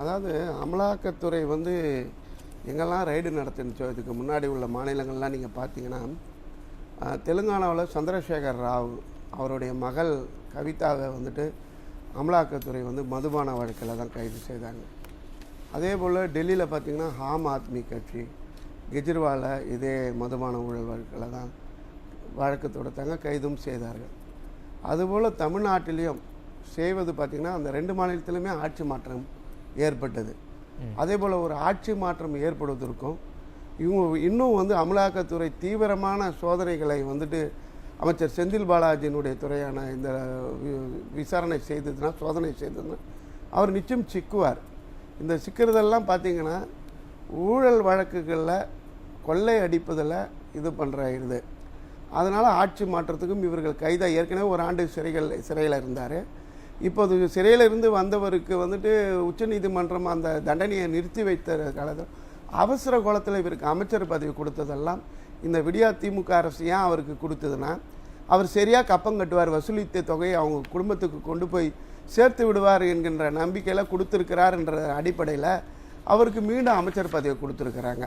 அதாவது அமலாக்கத்துறை வந்து எங்கெல்லாம் ரைடு நடத்துனுச்சோ இதுக்கு முன்னாடி உள்ள மாநிலங்கள்லாம் நீங்கள் பார்த்தீங்கன்னா தெலுங்கானாவில் சந்திரசேகர் ராவ் அவருடைய மகள் கவிதாவை வந்துட்டு அமலாக்கத்துறை வந்து மதுபான வழக்கில் தான் கைது செய்தாங்க. அதே போல் டெல்லியில் பார்த்தீங்கன்னா ஆம் ஆத்மி கட்சி கெஜ்ரிவாலை இதே மதுபான ஊழல் வழக்கில் தான் வழக்கு தொடுத்தாங்க கைதும் செய்தார்கள். அதுபோல் தமிழ்நாட்டிலையும் செய்வது பார்த்திங்கன்னா அந்த ரெண்டு மாநிலத்திலுமே ஆட்சி மாற்றம் ஏற்பட்டது. அதே போல் ஒரு ஆட்சி மாற்றம் ஏற்படுவதற்கும் இவங்க இன்னும் வந்து அமலாக்கத்துறை தீவிரமான சோதனைகளை வந்துட்டு அமைச்சர் செந்தில் பாலாஜியினுடைய துறையான இந்த விசாரணை செய்ததுன்னா சோதனை செய்ததுன்னா அவர் நிச்சயம் சிக்குவார். இந்த சிக்கிறதெல்லாம் பார்த்தீங்கன்னா ஊழல் வழக்குகளில் கொள்ளை அடிப்பதில் இது பண்ணுற இது. அதனால் ஆட்சி மாற்றத்துக்கும் இவர்கள் கைதாக ஏற்கனவே ஒரு ஆண்டு சிறைகள் சிறையில் இருந்தார். இப்போது சிறையிலிருந்து வந்தவருக்கு வந்துட்டு உச்சநீதிமன்றம் அந்த தண்டனையை நிறுத்தி வைத்த காலத்தில் அவசர கோலத்தில் இவருக்கு அமைச்சர் பதவி கொடுத்ததெல்லாம் இந்த விடியா திமுக அரசு ஏன் அவருக்கு கொடுத்ததுன்னா அவர் சரியாக கப்பம் கட்டுவார் வசூலித்த தொகையை அவங்க குடும்பத்துக்கு கொண்டு போய் சேர்த்து விடுவார் என்கின்ற நம்பிக்கையில் கொடுத்துருக்கிறார் என்ற அடிப்படையில் அவருக்கு மீண்டும் அமைச்சர் பதவியை கொடுத்துருக்குறாங்க.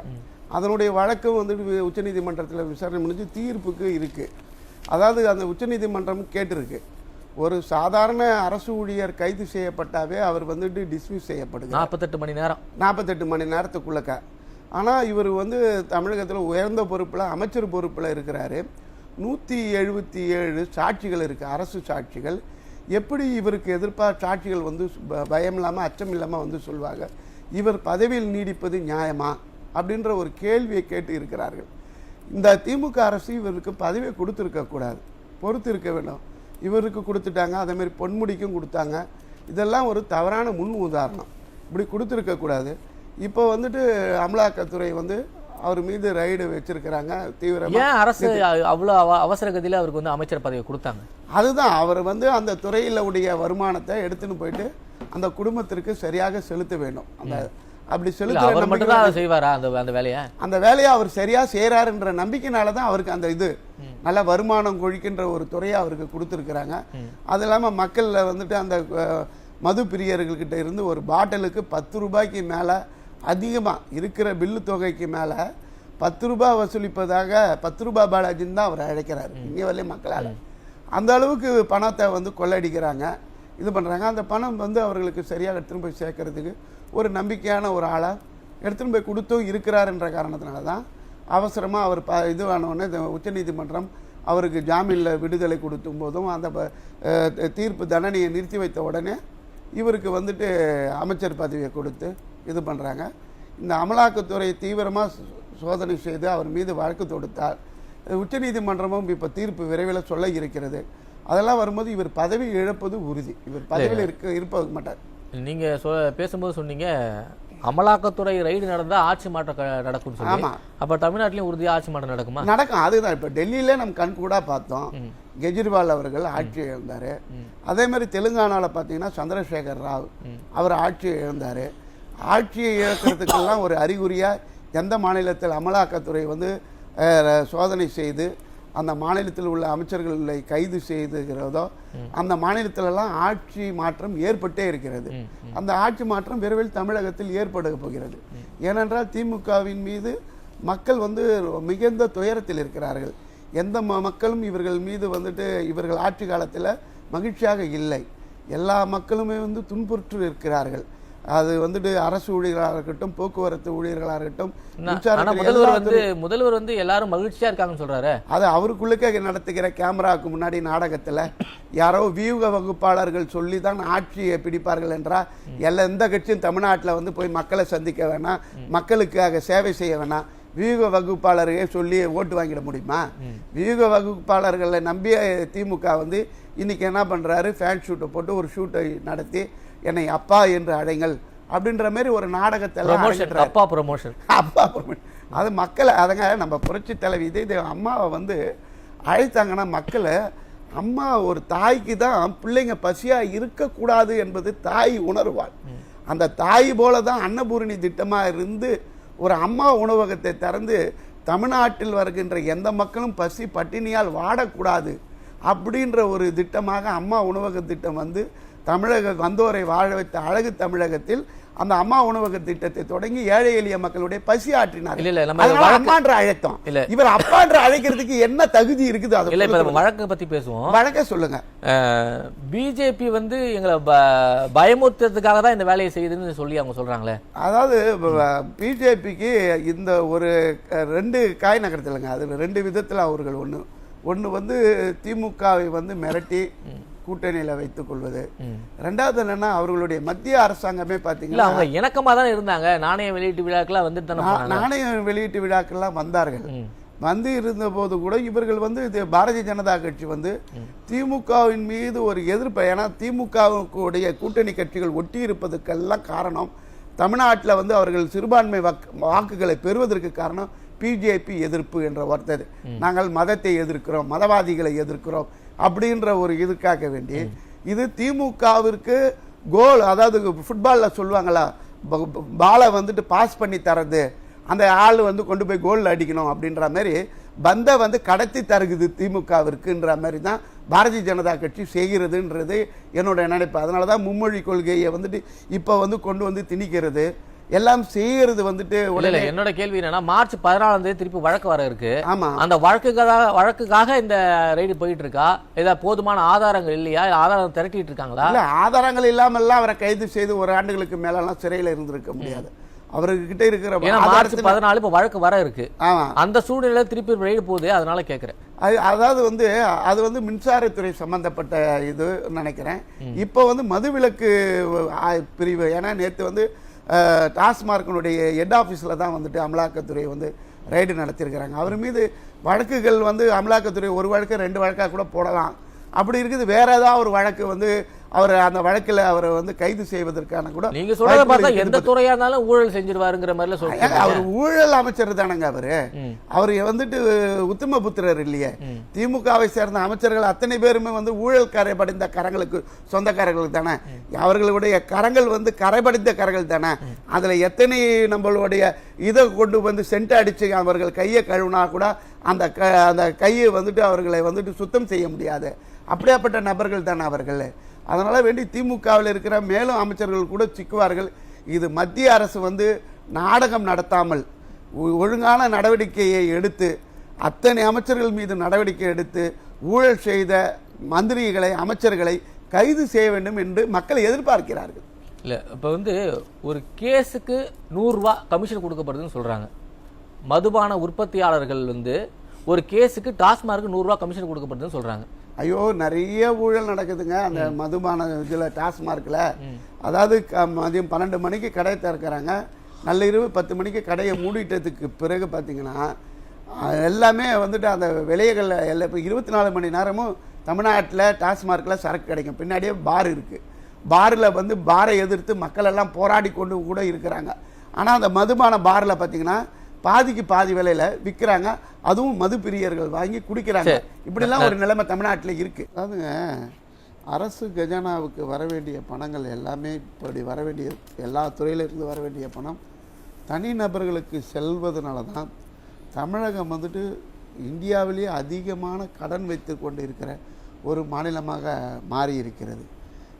அதனுடைய வழக்கம் வந்துட்டு உச்சநீதிமன்றத்தில் விசாரணை முடிஞ்சு தீர்ப்புக்கு இருக்குது அதாவது அந்த உச்சநீதிமன்றம் கேட்டிருக்கு. ஒரு சாதாரண அரசு ஊழியர் கைது செய்யப்பட்டாவே அவர் வந்துட்டு டிஸ்மிஸ் செய்யப்படுகிறார். நாற்பத்தெட்டு மணி நேரம். நாற்பத்தெட்டு மணி நேரத்துக்குள்ளக்க ஆனால் இவர் வந்து தமிழகத்தில் உயர்ந்த பொறுப்பில் அமைச்சர் பொறுப்பில் இருக்கிறாரு. நூற்றி எழுபத்தி ஏழு சாட்சிகள் இருக்குது அரசு சாட்சிகள். எப்படி இவருக்கு எதிர்ப்பாக சாட்சிகள் வந்து பயம் இல்லாமல் அச்சம் இல்லாமல் வந்து சொல்வாங்க? இவர் பதவியில் நீடிப்பது நியாயமா? அப்படின்ற ஒரு கேள்வியை கேட்டு இருக்கிறார்கள். இந்த திமுக அரசு இவருக்கு பதவியை கொடுத்துருக்க கூடாது பொறுத்து இருக்க வேண்டும். இவருக்கு கொடுத்துட்டாங்க அதே மாதிரி பொன்முடிக்கும் கொடுத்தாங்க. இதெல்லாம் ஒரு தவறான முன் உதாரணம். இப்படி கொடுத்துருக்க கூடாது. இப்போ வந்துட்டு அமலாக்கத்துறை வந்து அவர் மீது ரைடு வச்சிருக்கிறாங்க தீவிரமா ஏன் அரசு அ- அவ்வளவு அவ- அவசர கதியில அவருக்கு வந்து அமைச்சர் பதவி கொடுத்தாங்க? அதுதான் அவர் வந்து அந்த துறையில் உடைய வருமானத்தை எடுத்துன்னு போயிட்டு அந்த குடும்பத்திற்கு சரியாக செலுத்த வேண்டும். அந்த அப்படி செலுத்துற மட்டும் தான் செய்வாரா அந்த அந்த வேலையை? அந்த வேலையை அவர் சரியா செய்கிறாருன்ற நம்பிக்கைனால தான் அவருக்கு அந்த இது நல்ல வருமானம் கொழிக்கின்ற ஒரு துறையை அவருக்கு கொடுத்துருக்குறாங்க. அது இல்லாமல் மக்களில் வந்துட்டு அந்த மது பிரியர்கள்கிட்ட இருந்து ஒரு பாட்டிலுக்கு பத்து ரூபாய்க்கு மேலே அதிகமாக இருக்கிற பில்லு தொகைக்கு மேலே பத்து ரூபாய் வசூலிப்பதாக பத்து ரூபாய் பாலாஜின்னு தான் அவர் அழைக்கிறார். இங்கே வரலையும் மக்களால். அந்த அளவுக்கு பணத்தை வந்து கொள்ளடிக்கிறாங்க. இது பண்ணுறாங்க அந்த பணம் வந்து அவர்களுக்கு சரியாக போய் சேர்க்கறதுக்கு ஒரு நம்பிக்கையான ஒரு ஆளாக எடுத்துன்னு போய் கொடுத்தும் இருக்கிறாருன்ற காரணத்தினால தான் அவசரமாக அவர் ப இதுவானவுடனே இந்த உச்சநீதிமன்றம் அவருக்கு ஜாமீனில் விடுதலை கொடுத்தும் போதும் அந்த தீர்ப்பு தண்டனையை நிறுத்தி வைத்த உடனே இவருக்கு வந்துட்டு அமைச்சர் பதவியை கொடுத்து இது பண்ணுறாங்க இந்த அமலாக்கத்துறை தீவிரமாக சோதனை செய்து அவர் மீது வழக்கு தொடுத்தார். உச்சநீதிமன்றமும் இப்போ தீர்ப்பு விரைவில் சொல்ல இருக்கிறது. அதெல்லாம் வரும்போது இவர் பதவி இழப்பது உறுதி. இவர் பதவியில் இருக்க இருப்ப மாட்டார். நீங்க சொ பேசும்போது சொன்னீங்க அமலாக்கத்துறை ரைடு நடந்தா ஆட்சி மாற்றம் நடக்கும்னு சொல்லி. அப்ப தமிழ்நாட்டிலயும் உறுதியா ஆட்சி மாற்றம் நடக்குமா? நடக்கும். அதுதான் இப்போ டெல்லியில நம்ம கண் கூட பார்த்தோம். கெஜ்ரிவால் அவர்கள் ஆட்சி இழந்தார். அதே மாதிரி தெலுங்கானாவில் பார்த்தீங்கன்னா சந்திரசேகர் ராவ் அவர் ஆட்சி இழந்தார். ஆட்சியை இழக்கிறதுக்கெல்லாம் ஒரு அறிகுறியா எந்த மாநிலத்தில் அமலாக்கத்துறை வந்து சோதனை செய்து அந்த மாநிலத்தில் உள்ள அமைச்சர்களை கைது செய்துகிறதோ அந்த மாநிலத்திலெல்லாம் ஆட்சி மாற்றம் ஏற்பட்டே இருக்கிறது. அந்த ஆட்சி மாற்றம் விரைவில் தமிழகத்தில் ஏற்பட போகிறது. ஏனென்றால் திமுகவின் மீது மக்கள் வந்து மிகுந்த துயரத்தில் இருக்கிறார்கள். எந்த மக்களும் இவர்கள் மீது வந்துட்டு இவர்கள் ஆட்சி காலத்தில் மகிழ்ச்சியாக இல்லை. எல்லா மக்களுமே வந்து துன்புற்று இருக்கிறார்கள். அது வந்துட்டு அரசு ஊழியர்களாக இருக்கட்டும் போக்குவரத்து ஊழியர்களாக இருக்கட்டும் முதல்வர் வந்து முதல்வர் வந்து எல்லாரும் மகிழ்ச்சியா இருக்காங்கன்னு சொல்றாரு. அது அவருக்குள்ளுக்க நடத்துகிற கேமராவுக்கு முன்னாடி நாடகத்தில் யாரோ வியூக வகுப்பாளர்கள் சொல்லி தான் ஆட்சியை பிடிப்பார்கள் என்றால் எல்லா எந்த கட்சியும் தமிழ்நாட்டில் வந்து போய் மக்களை சந்திக்க வேணாம் மக்களுக்காக சேவை செய்ய வேணாம் வியூக வகுப்பாளரையே சொல்லி ஓட்டு வாங்கிட முடியுமா? வியூக வகுப்பாளர்களை நம்பிய திமுக வந்து இன்னைக்கு என்ன பண்றாரு? ஃபேன் ஷூட்டை போட்டு ஒரு ஷூட்டை நடத்தி என்னை அப்பா என்று அழைங்கள் அப்படின்ற மாதிரி ஒரு நாடகத்தை ப்ரொமோஷன். அப்பா ப்ரொமோஷன் அப்பா பொறுமை. அது மக்களை அதங்க நம்ம புரட்சி தலைவி இதே இது அம்மாவை வந்து அழைத்தாங்கன்னா மக்களை அம்மா ஒரு தாய்க்கு தான் பிள்ளைங்க பசியாக இருக்கக்கூடாது என்பது தாய் உணர்வாள் அந்த தாய் போல தான் அன்னபூரணி திட்டமாக இருந்து ஒரு அம்மா உணவகத்தை திறந்து தமிழ்நாட்டில் வருகின்ற எந்த மக்களும் பசி பட்டினியால் வாடக்கூடாது அப்படின்ற ஒரு திட்டமாக அம்மா உணவக திட்டம் வந்து தமிழக வந்தோரை வாழ வைத்த அழகு தமிழகத்தில் அந்த அம்மா உணவக திட்டத்தை தொடங்கி ஏழை எளிய மக்களுடைய பசி ஆற்றினார் இல்ல, இல்ல, அம்மான்ற அழைத்தோம். இல்ல. இவர் அப்பான்ற அழைக்கிறதுக்கு என்ன தகுதி இருக்குது அதை இல்ல இப்ப. வழக்கை பத்தி பேசுவோம். வழக்க சொல்லுங்க. பிஜேபி வந்து எங்களை ப- பயமுறுத்துறதுக்காக தான் இந்த வேலையை செய்யுதுன்னு சொல்லி அவங்க சொல்றாங்களே. அதாவது பிஜேபிக்கு இந்த ஒரு ரெண்டு காய் நகரத்திலங்க. அதில் ரெண்டு விதத்தில் அவர்கள் ஒன்று ஒன்று வந்து திமுகவை வந்து மிரட்டி கூட்டணியில் வைத்துக் கொள்வது. ரெண்டாவது என்னன்னா அவர்களுடைய மத்திய அரசாங்கமே பார்த்தீங்கன்னா அவங்க இணக்கமா தானே இருந்தாங்க. நாணய வெளியீட்டு விழாக்கெல்லாம் போனாங்க. நாணய வெளியீட்டு விழாக்கள்லாம் வந்தார்கள். வந்து இருந்த போது கூட இவர்கள் வந்து இது பாரதிய ஜனதா கட்சி வந்து திமுகவின் மீது ஒரு எதிர்ப்பு ஏன்னா திமுகவுடைய கூட்டணி கட்சிகள் ஒட்டி இருப்பதற்கெல்லாம் காரணம் தமிழ்நாட்டில் வந்து அவர்கள் சிறுபான்மை வாக்கு- வாக்குகளை பெறுவதற்கு காரணம் பிஜேபி எதிர்ப்பு என்ற வார்த்தை. நாங்கள் மதத்தை எதிர்க்கிறோம் மதவாதிகளை எதிர்க்கிறோம் அப்படின்ற ஒரு இதுக்காக வேண்டி இது திமுகவிற்கு கோல் அதாவது ஃபுட்பாலில் சொல்லுவாங்களா பாலை வந்துட்டு பாஸ் பண்ணி தரது அந்த ஆள் வந்து கொண்டு போய் கோல் அடிக்கணும் அப்படின்ற மாதிரி பந்தை வந்து கடத்தி தருகுது திமுகவிற்குன்ற மாதிரி தான் பாரதிய ஜனதா கட்சி செய்கிறதுன்றது என்னோட நினைப்பு. அதனால தான் மும்மொழி கொள்கையை வந்துட்டு இப்போ வந்து கொண்டு வந்து திணிக்கிறது. எல்லாம் செய்கிறது வந்துட்டு உடனே என்னோட கேள்வி என்னன்னா மார்ச் பதினாலாம் தேதி திருப்பி வழக்கு வர இருக்கு. ஆமா. அந்த வழக்குக்காக வழக்குக்காக இந்த ரைடு போயிட்டு இருக்கா ஏதாவது போதுமான ஆதாரங்கள் இல்லையா? இல்ல ஆதாரம் திரட்டிட்டு இருக்காங்களா? இல்ல ஆதாரங்கள் இல்லாமல்லாம் அவரை கைது செய்து ஒரு ஆண்டுகளுக்கு மேலெல்லாம் சிறையில் இருந்திருக்க முடியாது. அவர்கிட்ட இருக்கிற மார்ச் பதினாலு இப்ப வழக்கு வர இருக்கு. அந்த சூழ்நிலையில திருப்பி ரைடு போகுது அதனால கேக்குறேன். அது அதாவது வந்து அது வந்து மின்சாரத்துறை சம்பந்தப்பட்ட இது நினைக்கிறேன். இப்போ வந்து மதுவிலக்கு பிரிவு. ஏன்னா நேற்று வந்து டாஸ்மார்க்கினுடைய ஹெட் ஆஃபீஸில் தான் வந்துட்டு அமலாக்கத்துறை வந்து ரைடு நடத்தியிருக்கிறாங்க அவர் மீது வழக்குகள் வந்து அமலாக்கத்துறை ஒரு வழக்கு ரெண்டு வழக்காக கூட போடலாம். அப்படி இருக்குது வேறு ஏதாவது ஒரு வழக்கு வந்து அவர் அந்த வழக்கில் அவரை வந்து கைது செய்வதற்கான கூட நீங்க சொல்றத பார்த்தா. எந்த துறையா இருந்தாலும் ஊழல் செஞ்சிருவாருங்கிற மாதிரில சொல்றீங்க. அவர் ஊழல் அமைச்சர் தானங்க அவரு. அவர் வந்துட்டு உத்தம புத்திரர் இல்லையே திமுகவை சேர்ந்த அமைச்சர்கள் அத்தனை பேருமே வந்து ஊழல் கரைபடிந்த கரங்களுக்கு சொந்தக்காரர்கள் தானே. அவர்களுடைய கரங்கள் வந்து கரைபடிந்த கரங்கள் தானே. அதுல எத்தனை நம்மளுடைய இதை கொண்டு வந்து சென்ட் அடிச்சு அவர்கள் கையை கழுவினா கூட அந்த க அந்த கையை வந்துட்டு அவர்களை வந்துட்டு சுத்தம் செய்ய முடியாது. அப்படியாப்பட்ட நபர்கள் தானே அவர்கள். அதனால் வேண்டி திமுகவில் இருக்கிற மேலும் அமைச்சர்கள் கூட சிக்குவார்கள். இது மத்திய அரசு வந்து நாடகம் நடத்தாமல் ஒ- ஒழுங்கான நடவடிக்கையை எடுத்து அத்தனை அமைச்சர்கள் மீது நடவடிக்கை எடுத்து ஊழல் செய்த மந்திரிகளை அமைச்சர்களை கைது செய்ய வேண்டும் என்று மக்கள் எதிர்பார்க்கிறார்கள். இல்லை இப்போ வந்து ஒரு கேஸுக்கு நூறுரூவா கமிஷன் கொடுக்கப்படுதுன்னு சொல்கிறாங்க மதுபான உற்பத்தியாளர்கள் வந்து ஒரு கேஸுக்கு டாஸ்மார்க்கு நூறுரூவா கமிஷன் கொடுக்கப்படுதுன்னு சொல்கிறாங்க ஐயோ நிறைய ஊழல் நடக்குதுங்க. அந்த மதுபான இதில் டாஸ்மார்க்கில் அதாவது க- மதியம் பன்னெண்டு மணிக்கு கடை திறக்கிறாங்க. நள்ளிரவு பத்து மணிக்கு கடையை மூடிட்டதுக்கு பிறகு பார்த்தீங்கன்னா எல்லாமே வந்துட்டு அந்த விலைகளில் எல்லா இப்போ இருபத்தி நாலு மணி நேரமும் தமிழ்நாட்டில் டாஸ்மார்க்கில் சரக்கு கிடைக்கும். பின்னாடியே பார் இருக்குது பாரில் வந்து பாரை எதிர்த்து மக்கள் எல்லாம் போராடி கொண்டு கூட இருக்கிறாங்க. ஆனால் அந்த மதுபான பாரில் பார்த்தீங்கன்னா பாதிக்கு பாதி விலையில விற்கிறாங்க அதுவும் மது பிரியர்கள் வாங்கி குடிக்கிறாங்க. இப்படிலாம் ஒரு நிலைமை தமிழ்நாட்டில் இருக்கு. அதாவதுங்க அரசு கஜானாவுக்கு வர வேண்டிய பணங்கள் எல்லாமே இப்படி வர வேண்டிய எல்லா துறையிலிருந்து வர வேண்டிய பணம் தனிநபர்களுக்கு செல்வதனால தான் தமிழகம் வந்துட்டு இந்தியாவிலேயே அதிகமான கடன் வைத்து கொண்டு இருக்கிற ஒரு மாநிலமாக மாறி இருக்கிறது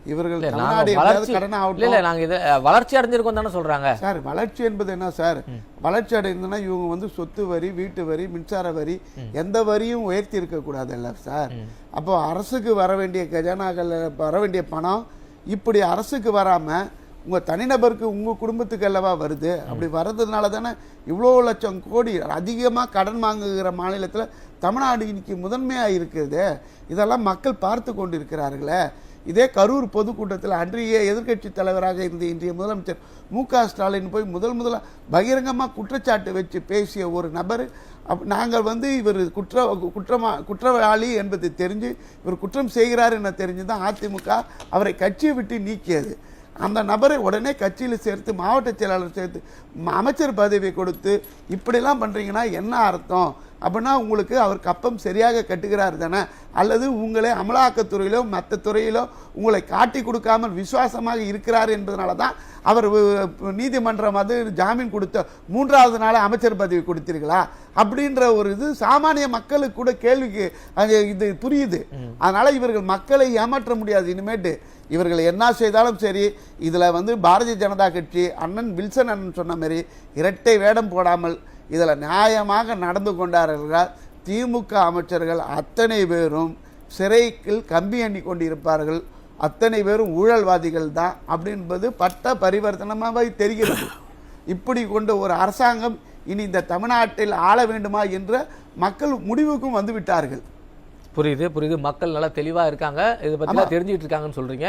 இவர்கள் இல்ல நாங்க தமிழ்நாடு எப்படியாவது வளர்ச்சி கடன் இல்ல ஆகட்டும் இல்ல நாங்க இத வளர்ச்சி அடைஞ்சிருக்கோம் தானே சொல்றாங்க. சார் வளர்ச்சி என்பது என்ன சார்? வளர்ச்சி அடைந்ததுன்னா இவங்க வந்து சொத்து வரி வீட்டு வரி மின்சார வரி எந்த வரியும் உயர்த்தி இருக்க கூடாதுல்ல சார். அப்போ அரசுக்கு வர வேண்டிய கஜானாக்கள் வர வேண்டிய பணம் இப்படி அரசுக்கு வராம உங்க தனிநபருக்கு உங்க குடும்பத்துக்கு அல்லவா வருது? அப்படி வர்றதுனால தானே இவ்வளோ லட்சம் கோடி அதிகமா கடன் வாங்குகிற மாநிலத்துல தமிழ்நாடு இன்னைக்கு முதன்மையா இருக்குது இதெல்லாம் மக்கள் பார்த்து கொண்டிருக்கிறார்களே. இதே கரூர் பொதுக்கூட்டத்தில் அன்றைய எதிர்க்கட்சி தலைவராக இருந்த இன்றைய முதலமைச்சர் மு க ஸ்டாலின் போய் முதல் முதலாக பகிரங்கமாக குற்றச்சாட்டு வச்சு பேசிய ஒரு நபர். அப் நாங்கள் வந்து இவர் குற்ற குற்றமா குற்றவாளி என்பது தெரிஞ்சு இவர் குற்றம் செய்கிறார் என தெரிஞ்சு தான் அதிமுக அவரை கட்சியை விட்டு நீக்கியது. அந்த நபரை உடனே கட்சியில் சேர்த்து மாவட்ட செயலாளர் சேர்த்து ம- அமைச்சர் பதவி கொடுத்து இப்படிலாம் பண்ணுறீங்கன்னா என்ன அர்த்தம்? அப்படின்னா உங்களுக்கு அவர் கப்பம் சரியாக கட்டுகிறார் தானே? அல்லது உங்களை அமலாக்கத்துறையிலோ மற்ற துறையிலோ உங்களை காட்டி கொடுக்காமல் விசுவாசமாக இருக்கிறார் என்பதனால தான் அவர் நீதிமன்றம் அது ஜாமீன் கொடுத்த மூன்றாவது நாள் அமைச்சர் பதவி கொடுத்தீர்களா? அப்படின்ற ஒரு இது சாமானிய மக்களுக்கு கூட கேள்விக்கு இது புரியுது. அதனால இவர்கள் மக்களை ஏமாற்ற முடியாது. இனிமேட்டு இவர்கள் என்ன செய்தாலும் சரி இதில் வந்து பாரதிய ஜனதா கட்சி அண்ணன் வில்சன் அண்ணன் சொன்ன மாதிரி இரட்டை வேடம் போடாமல் இதில் நியாயமாக நடந்து கொண்டார்கள். திமுக அமைச்சர்கள் அத்தனை பேரும் சிறையில் கம்பி எண்ணி கொண்டிருப்பார்கள். அத்தனை பேரும் ஊழல்வாதிகள் தான் அப்படின்பது பட்ட பரிவர்த்தனமாக தெரிகிறது. இப்படி கொண்ட ஒரு அரசாங்கம் இனி இந்த தமிழ்நாட்டில் ஆள வேண்டுமா என்ற மக்கள் முடிவுக்கும் வந்து விட்டார்கள் புரியுது புரியுது. மக்கள் நல்லா தெளிவா இருக்காங்க. இதை பத்தி தெரிஞ்சுக்கிட்டு இருக்காங்கன்னு சொல்றீங்க.